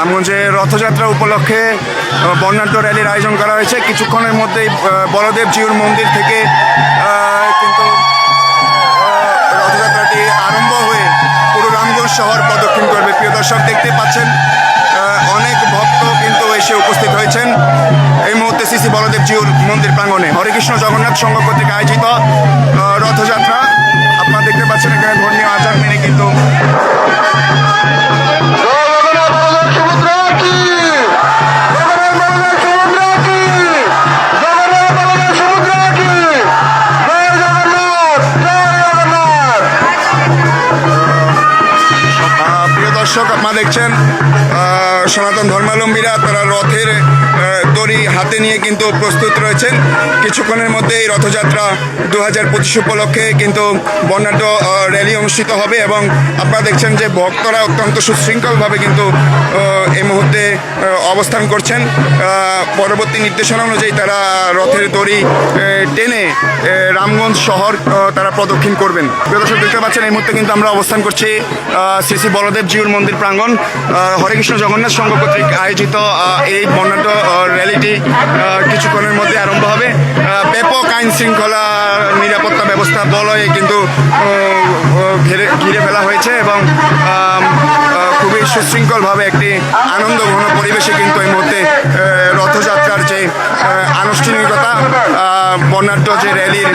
রামগঞ্জে রথযাত্রা উপলক্ষে বর্ণাঢ্য র্যালির আয়োজন করা হয়েছে। কিছুক্ষণের মধ্যেই আহ, বলদেব জিউর মন্দির থেকে কিন্তু রথযাত্রাটি আরম্ভ হয়ে পুরো রামগঞ্জ শহর প্রদক্ষিণ করবে। প্রিয় দর্শক দেখতে পাচ্ছেন অনেক ভক্ত কিন্তু এসে উপস্থিত হয়েছেন। এই মুহূর্তে শ্রী শ্রী বলদেব জিউর মন্দির প্রাঙ্গণে হরেকৃষ্ণ জগন্নাথ সংঘ কর্তৃক আয়োজিত রথযাত্রা। দর্শক আপনারা দেখছেন সনাতন ধর্মাবলম্বীরা তারা রথের আহ, হাতে নিয়ে কিন্তু প্রস্তুত রয়েছেন। কিছুক্ষণের মধ্যে এই রথযাত্রা দু হাজার পঁচিশ উপলক্ষে কিন্তু বর্ণাঢ্য র্যালি অনুষ্ঠিত হবে এবং আপনারা দেখছেন যে ভক্তরা অত্যন্ত সুশৃঙ্খলভাবে কিন্তু এই মুহূর্তে অবস্থান করছেন। পরবর্তী নির্দেশনা অনুযায়ী তারা রথের দড়ি টেনে রামগঞ্জ শহর তারা প্রদক্ষিণ করবেন। দর্শক দেখতে পাচ্ছেন এই মুহূর্তে কিন্তু আমরা অবস্থান করছি শ্রী শ্রী বলদেব জিউর মন্দির প্রাঙ্গণ। আহ, হরেকৃষ্ণ জগন্নাথ সংঘ কর্তৃক আয়োজিত এই বর্ণাঢ্য আহ, আহ, কিছুক্ষণের মধ্যে আরম্ভ হবে। ব্যাপক আইন শৃঙ্খলা নিরাপত্তা ব্যবস্থা বলয়ে কিন্তু ঘিরে ঘিরে ফেলা হয়েছে এবং খুবই সুশৃঙ্খলভাবে একটি আনন্দ ঘন পরিবেশে কিন্তু এই মুহূর্তে রথযাত্রার যে আনুষ্ঠানিকতা বর্ণাঢ্য যে র্যালির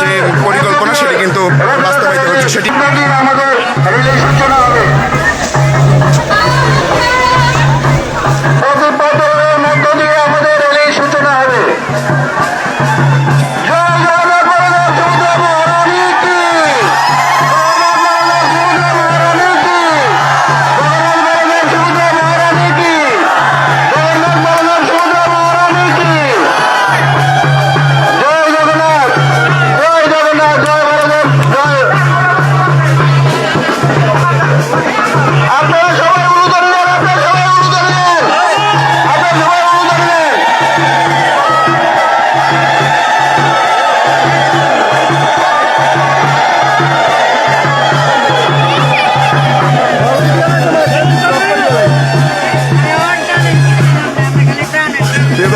যে পরিকল্পনা সেটি কিন্তু বাস্তবায়িত হচ্ছে। সেটি আমাদের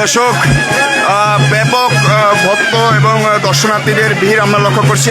দর্শক ব্যাপক ভক্ত এবং দর্শনার্থীদের ভিড় আমরা লক্ষ্য করছি।